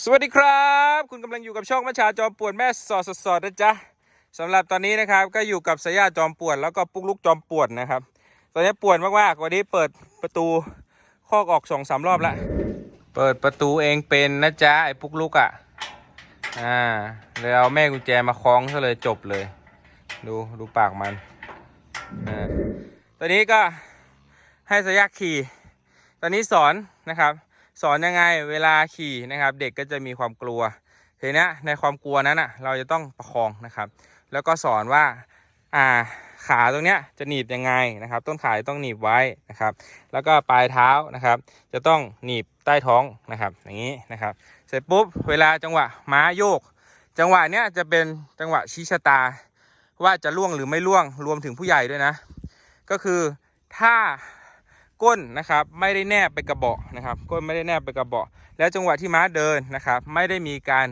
สวัสดีครับ คุณกำลังอยู่กับช่องมัชชาจอมป่วนแม่สอดสดๆนะจ๊ะสำหรับตอนนี้นะครับก็อยู่กับสายาจอมป่วนแล้วก็ปุ๊กลุกจอมป่วนนะครับ ตอนนี้ป่วนมากๆวันนี้เปิดประตูคอกออกสองสามรอบแล้วเปิดประตูเองเป็นนะจ๊ะไอ้ปุ๊กลุกอะอ่าเลยเอาแม่กุญแจมาคล้องซะเลยจบเลย ดูดูปากมันอ่าตอนนี้ก็ให้สายาขี่ตอนนี้สอนนะครับ สอนยังไงเวลาขี่นะครับ เด็กก็จะมีความกลัวทีเนี้ในความกลัวนั้นอะเราจะต้องประคองนะครับ แล้วก็สอนว่าอ่าขาตรงเนี้ยจะหนีบยังไงนะครับ ต้นขาจะต้องหนีบไว้นะครับ แล้วก็ปลายเท้านะครับ จะต้องหนีบใต้ท้องนะครับอย่างนี้นะครับ เสร็จปุ๊บเวลาจังหวะม้าโยก จังหวะเนี้ยจะเป็นจังหวะชี้ชะตา ว่าจะล่วงหรือไม่ล่วงรวมถึงผู้ใหญ่ด้วยนะ ก็คือถ้า ก้นนะครับไม่ได้แนบไปกระเบาะนะครับ ก้นไม่ได้แนบไปกระเบาะ แล้วจังหวะที่ม้าเดินนะครับ ไม่ได้มีการ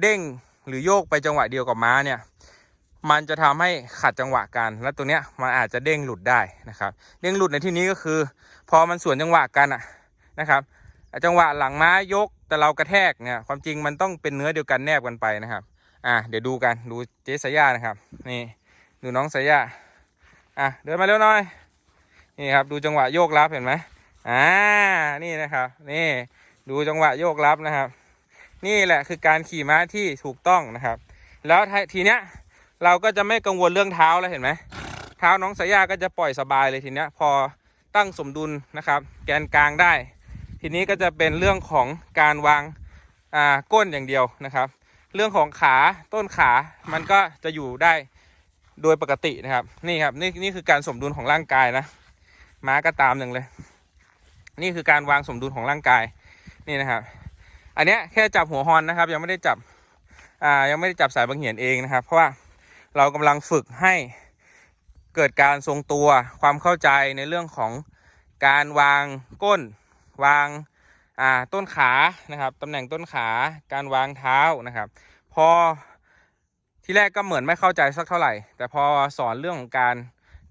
เด้งหรือโยกไปจังหวะเดียวกับม้าเนี่ยมันจะทำให้ขัดจังหวะกัน แล้วตัวเนี้ยมันอาจจะเด้งหลุดได้นะครับ เด้งหลุดในที่นี้ก็คือ พอมันสวนจังหวะกันอะนะครับ จังหวะหลังม้ายกแต่เรากระแทกเนี่ยความจริงมันต้องเป็นเนื้อเดียวกันแนบกันไปนะครับ อะเดี๋ยวดูกันดูเจ๊สายานะครับ นี่ดูน้องสายาอะเดินมาเร็วหน่อย นี่ครับดูจังหวะโยกรับเห็นไหมอ่านี่นะครับนี่ดูจังหวะโยกรับนะครับ นี่แหละคือการขี่ม้าที่ถูกต้องนะครับ แล้วทีเนี้ยเราก็จะไม่กังวลเรื่องเท้าแล้วเห็นไหมเท้าน้องสายาก็จะปล่อยสบายเลยทีเนี้ยพอตั้งสมดุลนะครับ แกนกลางได้ ทีนี้ก็จะเป็นเรื่องของการวางอ่าก้นอย่างเดียวนะครับ เรื่องของขาต้นขามันก็จะอยู่ได้โดยปกตินะครับ นี่ครับนี่นี่คือการสมดุลของร่างกายนะ ม้าก็ตามหนึ่งเลย นี่คือการวางสมดุลของร่างกายนี่นะครับ อันเนี้ยแค่จับหัวฮอนนะครับ ยังไม่ได้จับอ่ายังไม่ได้จับสายบังเหียนเองนะครับ เพราะว่าเรากำลังฝึกให้เกิดการทรงตัวความเข้าใจในเรื่องของการวางก้น วางอ่าต้นขานะครับตำแหน่งต้นขาการวางเท้านะครับ พอที่แรกก็เหมือนไม่เข้าใจสักเท่าไหร่ แต่พอสอนเรื่องของการ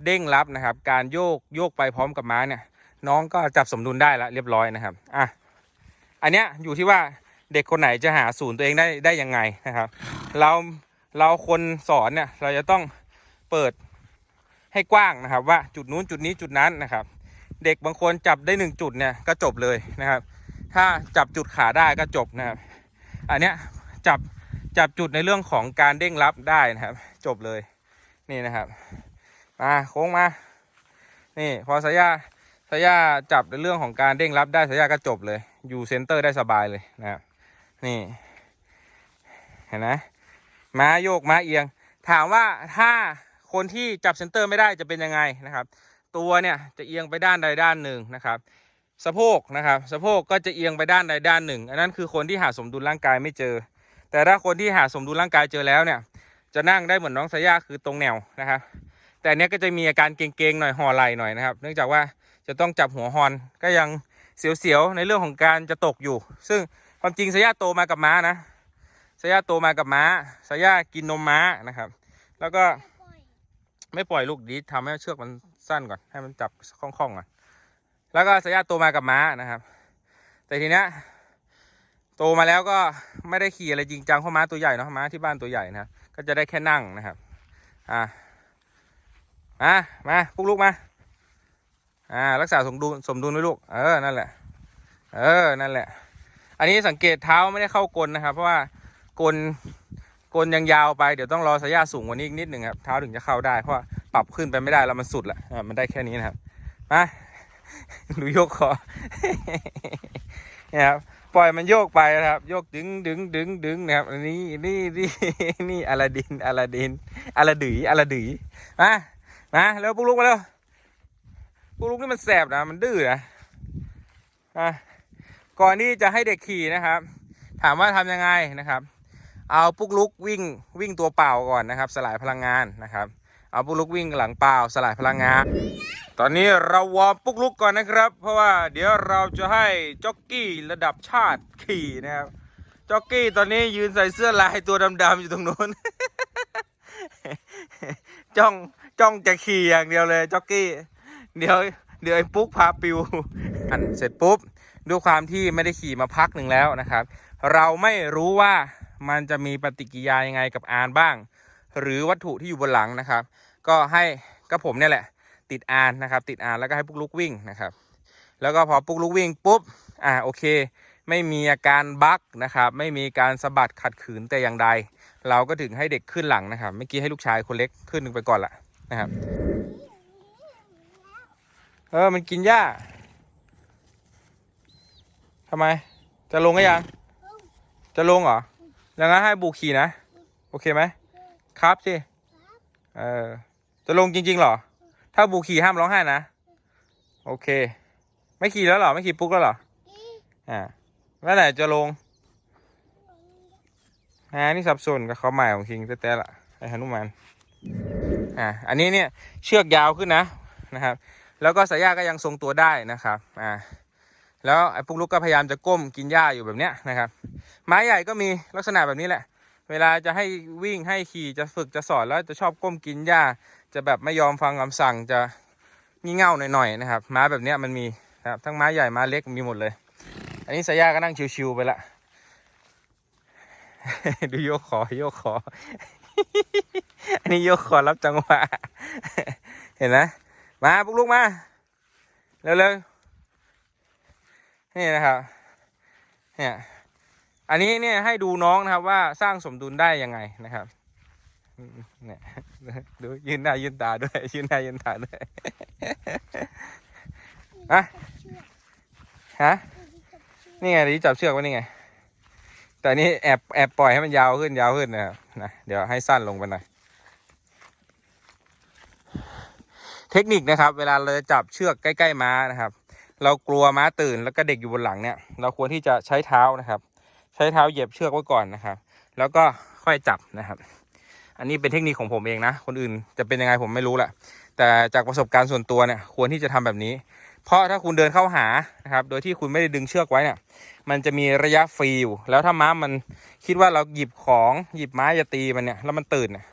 เด้งรับนะครับ การโยกโยกไปพร้อมกับม้าเนี่ย น้องก็จับสมดุลได้แล้วเรียบร้อยนะครับอะอันเนี้ยอยู่ที่ว่าเด็กคนไหนจะหาศูนย์ตัวเองได้ได้ยังไงนะครับ เราเราคนสอนเนี่ยเราจะต้องเปิดให้กว้างนะครับ ว่าจุดนู้นจุดนี้จุดนั้นนะครับ เด็กบางคนจับได้หนึ่งจุดเนี่ยก็จบเลยนะครับ ถ้าจับจุดขาได้ก็จบนะครับ อันเนี้ยจับจับจุดในเรื่องของการเด้งรับได้นะครับ จบเลยนี่นะครับ มาโค้งมา นี่พอสายาสายาจับในเรื่องของการเด้งรับได้สายาก็จบเลย อยู่เซนเตอร์ได้สบายเลยนะครับนี่ เห็นไหมม้าโยกม้าเอียง ถามว่าถ้าคนที่จับเซนเตอร์ไม่ได้จะเป็นยังไงนะครับ ตัวเนี่ยจะเอียงไปด้านใดด้านหนึ่งนะครับสะโพกนะครับสะโพกก็จะเอียงไปด้านใดด้านหนึ่ง อันนั้นคือคนที่หาสมดุลร่างกายไม่เจอ แต่ถ้าคนที่หาสมดุลร่างกายเจอแล้วเนี่ย จะนั่งได้เหมือนน้องสายาคือตรงแนวนะครับ แต่เนี้ยก็จะมีอาการเกรงๆหน่อยห่อไหลหน่อยนะครับ เนื่องจากว่าจะต้องจับหัวฮอนก็ยังเสียวๆในเรื่องของการจะตกอยู่ ซึ่งความจริงสายาโตมากับม้านะสายาโตมากับม้าสายากินนมม้านะครับ แล้วก็ไม่ปล่อยลูกดีทำให้เชือกมันสั้นก่อนให้มันจับคล่องๆก่อนแล้วก็สายาโตมากับม้านะครับ แต่ทีเนี้ยโตมาแล้วก็ไม่ได้ขี่อะไรจริงจังเพราะม้าตัวใหญ่เนาะม้าที่บ้านตัวใหญ่นะก็จะได้แค่นั่งนะครับ อ่า มามาปุ๊กลุกมา อ่า รักษาสมดุลสมดุลไว้ลูก เออ นั่นแหละ เออ นั่นแหละ อันนี้สังเกตเท้าไม่ได้เข้ากลนะครับ เพราะว่ากลกลยังยาวไป เดี๋ยวต้องรอสายาสูงกว่านี้อีกนิดหนึ่งครับ เท้าถึงจะเข้าได้ เพราะปรับขึ้นไปไม่ได้แล้วมันสุดละอ่ามันได้แค่นี้นะครับ มาดูโยกคอนี่ครับปล่อยมันโยกไปนะครับ โยกดึงดึงดึงดึงนะครับอันนี้นี่นี่นี่อลาดินอลาดินอลาดืออลาดือมา มาเร็วปุ๊กลุกมาเร็วปุ๊กลุกนี่มันแสบนะมันดื้อนะอะก่อนที่จะให้เด็กขี่นะครับ ถามว่าทำยังไงนะครับ เอาปุ๊กลุกวิ่งวิ่งตัวเปล่าก่อนนะครับ สลายพลังงานนะครับ เอาปุ๊กลุกวิ่งหลังเปล่าสลายพลังงาน ตอนนี้เราวอร์มปุ๊กลุกก่อนนะครับ เพราะว่าเดี๋ยวเราจะให้จ็อกกี้ระดับชาติขี่นะครับจ็อกกี้ตอนนี้ยืนใส่เสื้อลายตัวดำๆอยู่ตรงนู้นจ้อง จ้องจะขี่อย่างเดียวเลยจ็อกกี้ เดี๋ยวเดี๋ยวไอ้ปุ๊กพาปิวอันเสร็จปุ๊บด้วยความที่ไม่ได้ขี่มาพักหนึ่งแล้วนะครับ เราไม่รู้ว่ามันจะมีปฏิกิริยายังไงกับอานบ้าง หรือวัตถุที่อยู่บนหลังนะครับ ก็ให้ก็ผมเนี่ยแหละ ติดอานนะครับ ติดอานแล้วก็ให้ปุ๊กลุกวิ่งนะครับ แล้วก็พอปุ๊กลุกวิ่งปุ๊บอ่าโอเค ไม่มีอาการบั๊กนะครับ ไม่มีการสะบัดขัดขืนแต่อย่างใด เราก็ถึงให้เด็กขึ้นหลังนะครับเมื่อกี้ให้ลูกชายคนเล็กขึ้นไปก่อนละ นะครับ เออ มันกินหญ้าทำไม จะลงก็ยัง จะลงเหรอแล้วงั้นให้บูขี่นะ โอเคไหม ครับสิ เออ จะลงจริงๆเหรอ ถ้าบูขี่ห้ามร้องไห้นะ โอเค ไม่ขี่แล้วเหรอ ไม่ขี่ปุ๊กแล้วเหรอ อ่าเมื่ไหร่จะลงอ่านี่สับสนกับเขาใหม่ของคิงแต่แต่ละไอ้หนุมาน อ่าอันนี้เนี่ยเชือกยาวขึ้นนะนะครับ แล้วก็สายยาก็ยังทรงตัวได้นะครับอ่าแล้วไอ้ปุ๊กลุกก็พยายามจะก้มกินหญ้าอยู่แบบเนี้ยนะครับ ไม้ใหญ่ก็มีลักษณะแบบนี้แหละ เวลาจะให้วิ่งให้ขี่จะฝึกจะสอนแล้วจะชอบก้มกินหญ้า จะแบบไม่ยอมฟังคำสั่งจะงี่เง่าหน่อยๆนะครับม้าแบบเนี้ยมันมีนะครับทั้งม้าใหญ่ม้าเล็กมีหมดเลย อันนี้สายยาก็นั่งชิวๆไปละ ดูโยกคอโยกคอ อันนี้โยกคอรับจังหวะ เห็นไหมมาปุ๊กลุกมา เร็วๆ นี่นะครับ เนี่ย อันนี้เนี่ยให้ดูน้องนะครับว่าสร้างสมดุลได้ยังไงนะครับเนี่ยดูยืนหน้ายืนตาด้วยยืนหน้ายืนตาด้วยอะฮะนี่ไงที่จับเชือกไว้นี่ไง แต่นี่แอบแอบปล่อยให้มันยาวขึ้นยาวขึ้นนะครับนะเดี๋ยวให้สั้นลงไปหน่อย เทคนิคนะครับ เวลาเราจะจับเชือกใกล้ๆม้านะครับ เรากลัวม้าตื่นแล้วก็เด็กอยู่บนหลังเนี่ย เราควรที่จะใช้เท้านะครับ ใช้เท้าเหยียบเชือกไว้ก่อนนะครับ แล้วก็ค่อยจับนะครับ อันนี้เป็นเทคนิคของผมเองนะ คนอื่นจะเป็นยังไงผมไม่รู้แหละแต่จากประสบการณ์ส่วนตัวเนี่ยควรที่จะทำแบบนี้ เพราะถ้าคุณเดินเข้าหานะครับ โดยที่คุณไม่ได้ดึงเชือกไว้เนี่ย มันจะมีระยะฟรีอยู่ แล้วถ้าม้ามันคิดว่าเราหยิบของหยิบไม้จะตีมันเนี่ย แล้วมันตื่นเนี่ย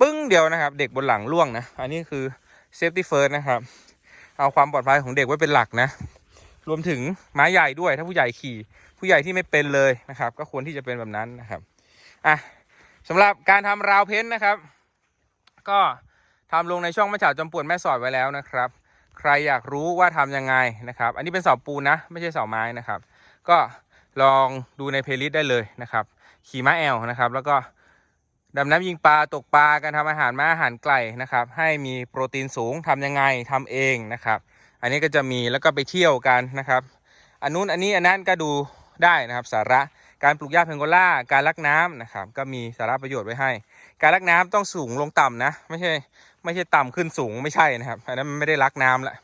ปึ้งเดียวนะครับ เด็กบนหลังล่วงนะ อันนี้คือ เซฟตี้เฟิร์สนะครับ เอาความปลอดภัยของเด็กไว้เป็นหลักนะ รวมถึงไม้ใหญ่ด้วยถ้าผู้ใหญ่ขี่ ผู้ใหญ่ที่ไม่เป็นเลยนะครับ ก็ควรที่จะเป็นแบบนั้นนะครับอะสำหรับการทำราวเพ้นท์นะครับ ก็ทำลงในช่องมะฉาจอมป่วนแม่สอดไว้แล้วนะครับ ใครอยากรู้ว่าทำยังไงนะครับ อันนี้เป็นเสาปูนนะ ไม่ใช่เสาไม้นะครับ ก็ลองดูในเพลย์ลิสต์ได้เลยนะครับ ขี่ม้าแอลนะครับ แล้วก็ ดำน้ำยิงปลาตกปลาการทำอาหารมาอาหารไก่นะครับ ให้มีโปรตีนสูงทำยังไงทำเองนะครับ อันนี้ก็จะมีแล้วก็ไปเที่ยวกันนะครับ อันนู้นอันนี้อันนั้นก็ดูได้นะครับสาระการปลูกหญ้าเพงโกล่าการลักน้ำนะครับ ก็มีสาระประโยชน์ไว้ให้ การลักน้ำต้องสูงลงต่ำนะ ไม่ใช่ไม่ใช่ต่ำขึ้นสูงไม่ใช่นะครับอันนั้นมันไม่ได้ลักน้ำละ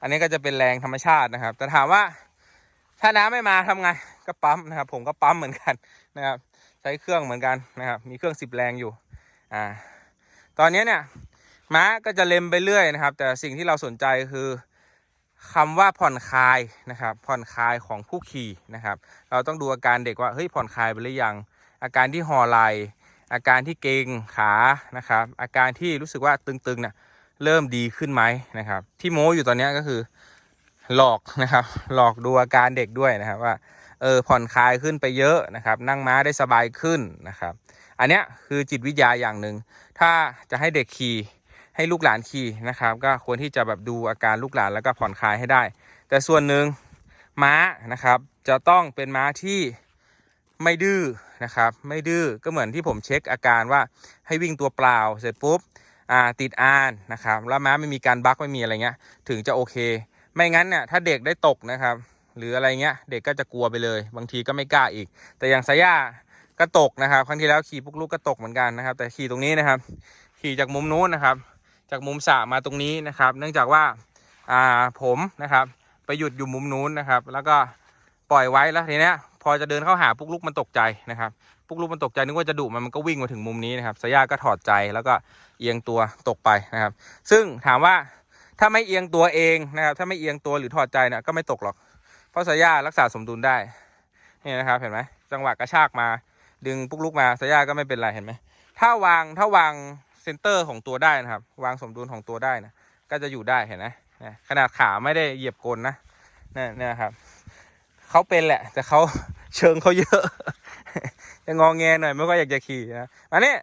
อันนี้ก็จะเป็นแรงธรรมชาตินะครับ แต่ถามว่าถ้าน้ำไม่มาทำไงก็ปั๊มนะครับ ผมก็ปั๊มเหมือนกันนะครับ ช้เครื่องเหมือนกันนะครับ มีเครื่องสิบแรงอยู่อ่าตอนนี้เนี่ยม้าก็จะเล็มไปเรื่อยนะครับ แต่สิ่งที่เราสนใจคือคำว่าผ่อนคลายนะครับ ผ่อนคลายของผู้ขี่นะครับ เราต้องดูอาการเด็กว่าเฮ้ยผ่อนคลายไปหรือยัง อาการที่ห่อไหลอาการที่เกรงขานะครับ อาการที่รู้สึกว่าตึงๆเนี่ยเริ่มดีขึ้นไหมนะครับ ที่โม้อยู่ตอนนี้ก็คือหลอกนะครับ หลอกดูอาการเด็กด้วยนะครับว่า เออผ่อนคลายขึ้นไปเยอะนะครับ นั่งม้าได้สบายขึ้นนะครับ อันเนี้ยคือจิตวิทยาอย่างหนึ่งถ้าจะให้เด็กขี่ให้ลูกหลานขี่นะครับ ก็ควรที่จะแบบดูอาการลูกหลานแล้วก็ผ่อนคลายให้ได้ แต่ส่วนหนึ่งม้านะครับจะต้องเป็นม้าที่ไม่ดื้อนะครับ ไม่ดื้อก็เหมือนที่ผมเช็คอาการว่าให้วิ่งตัวเปล่าเสร็จปุ๊บอ่าติดอานนะครับ แล้วม้าไม่มีการบักไม่มีอะไรเงี้ย ถึงจะโอเค ไม่งั้นเนี่ยถ้าเด็กได้ตกนะครับ หรืออะไรเงี้ย เด็กก็จะกลัวไปเลย บางทีก็ไม่กล้าอีก แต่อย่างสายาก็ตกนะครับ ครั้งที่แล้วขี่ปุกลูกก็ตกเหมือนกันนะครับ แต่ขี่ตรงนี้นะครับ ขี่จากมุมนู้นนะครับ จากมุมสระมาตรงนี้นะครับ เนื่องจากว่าอ่าผมนะครับ ไปหยุดอยู่มุมนู้นนะครับ แล้วก็ปล่อยไว้แล้วทีเนี้ยพอจะเดินเข้าหาปุกลูกมันตกใจนะครับปุกลูกมันตกใจนึกว่าจะดุมันมันก็วิ่งมาถึงมุมนี้นะครับสายาก็ถอดใจแล้วก็เอียงตัวตกไปนะครับ ซึ่งถามว่าถ้าไม่เอียงตัวเองนะครับ ถ้าไม่เอียงตัวหรือถอดใจเนี่ยก็ไม่ตกหรอก ราะสายารักษาสมดุลได้นี่นะครับเห็นไหมจังหวะกระชากมาดึงปุ๊กลุกมาสายาก็ไม่เป็นไรเห็นไหมถ้าวางถ้าวางเซนเตอร์ของตัวได้นะครับ วางสมดุลของตัวได้นะก็จะอยู่ได้เห็นไหมขนาดขาไม่ได้เหยียบกลนนะเนี่ยนี่ยครับเขาเป็นแหละ แต่เขาเชิงเขาเยอะจะงองแงหน่อยไม่ค่อยากจะขี่นะอันนี้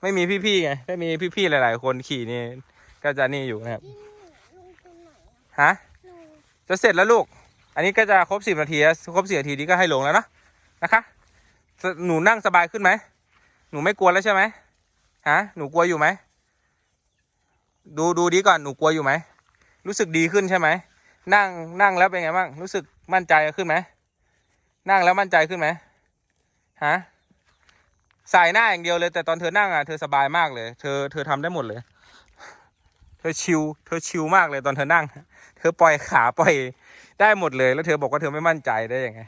ไม่มีพี่ๆไงถ้ามีพี่ๆหลาย ๆ คนขี่นี่ก็จะนี่อยู่นะครับฮะจะเสร็จแล้วลูก อันนี้ก็จะครบสิบนาทีครบสิบนาทีนี้ก็ให้ลงแล้วเนาะนะคะหนูนั่งสบายขึ้นไหมหนูไม่กลัวแล้วใช่ไหมฮะหนูกลัวอยู่ไหมดูดูดีก่อนหนูกลัวอยู่ไหมรู้สึกดีขึ้นใช่ไหมนั่งนั่งแล้วเป็นไงบ้างรู้สึกมั่นใจขึ้นไหมนั่งแล้วมั่นใจขึ้นไหมฮะสายหน้าอย่างเดียวเลย แต่ตอนเธอนั่งอะเธอสบายมากเลย เธอเธอทำได้หมดเลย เธอชิลเธอชิลมากเลยตอนเธอนั่ง เธอปล่อยขาปล่อย ได้หมดเลยแล้วเธอบอกว่าเธอไม่มั่นใจได้ยังไง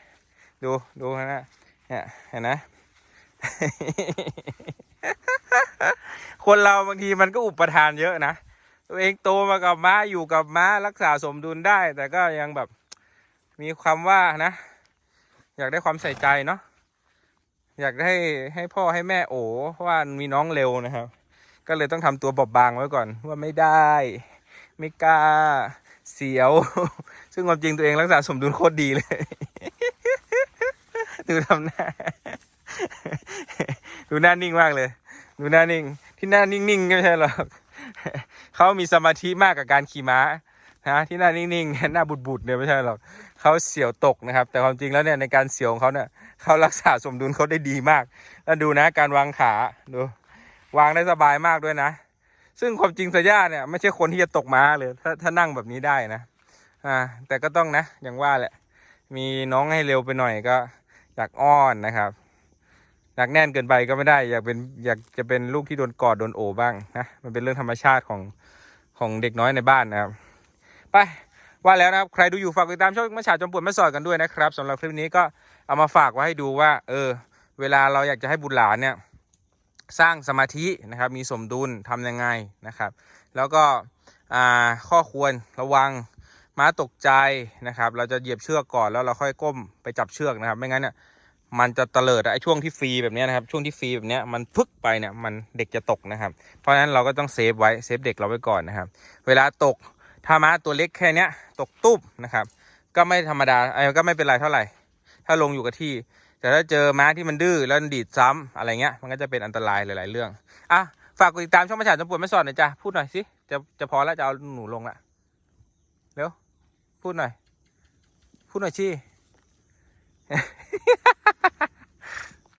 ดูดูนะเนี่ยเห็นนะ คนเราบางทีมันก็อุปทานเยอะนะตัวเองโตมากับม้าอยู่กับม้ารักษาสมดุลได้ แต่ก็ยังแบบมีความว่านะ อยากได้ความใส่ใจเนาะอยากได้ให้พ่อให้แม่โอ้เพราะว่ามีน้องเร็วนะครับ ก็เลยต้องทำตัวบอบบางไว้ก่อน ว่าไม่ได้ ไม่กล้าเสียว ซึ่งความจริงตัวเองรักษาสมดุลโคตรดีเลย ดูทำหน้า ดูหน้านิ่งมากเลย ดูหน้านิ่ง ที่หน้านิ่งๆไม่ใช่หรอกเขามีสมาธิมากกับการขี่ม้านะที่หน้านิ่งๆหน้าบุดๆเนี่ยไม่ใช่หรอกเขาเสียวตกนะครับ แต่ความจริงแล้วเนี่ยในการเสียวของเขาเนี่ยเขารักษาสมดุลเขาได้ดีมาก แล้วดูนะการวางขาดูวางได้สบายมากด้วยนะ ซึ่งความจริงสย่าเนี่ยไม่ใช่คนที่จะตกม้าเลยถ้าถ้านั่งแบบนี้ได้นะ อ่าแต่ก็ต้องนะ อย่างว่าแหละ มีน้องให้เร็วไปหน่อยก็อยากอ้อนนะครับอยากแน่นเกินไปก็ไม่ได้ อยากเป็นอยากจะเป็นลูกที่โดนกอดโดนโอบบ้างนะมันเป็นเรื่องธรรมชาติของของเด็กน้อยในบ้านนะครับ ไปว่าแล้วนะครับ ใครดูอยู่ฝากติดตามช่องมาฉาจอมปวดมาสอดกันด้วยนะครับสำหรับคลิปนี้ก็เอามาฝากไว้ให้ดูว่า เออ เวลาเราอยากจะให้บุตรหลานเนี่ยสร้างสมาธินะครับ มีสมดุลทำยังไงนะครับ แล้วก็อ่าข้อควรระวัง ม้าตกใจนะครับ เราจะเหยียบเชือกก่อนแล้วเราค่อยก้มไปจับเชือกนะครับ ไม่งั้นเนี่ยมันจะเตลิดอะไอ้ช่วงที่ฟรีแบบนี้นะครับช่วงที่ฟรีแบบนี้มันพึกไปเนี่ยมันเด็กจะตกนะครับ เพราะฉะนั้นเราก็ต้องเซฟไว้เซฟเด็กเราไว้ก่อนนะครับ เวลาตกถ้าม้าตัวเล็กแค่เนี้ยตกตุ๊บนะครับ ก็ไม่ธรรมดาไอ้ก็ไม่เป็นไรเท่าไหร่ ถ้าลงอยู่กับที่ แต่ถ้าเจอม้าที่มันดื้อแล้วดีดซ้ำอะไรเงี้ยมันก็จะเป็นอันตรายหลาย ๆ เรื่องอะฝากกดติดตามช่องประชาชนปวดไม่สอนหน่อยจ้ะพูดหน่อยสิจะจะพอแล้วจะเอาหนูลงละเร็ว พูดหน่อย พูดหน่อยชี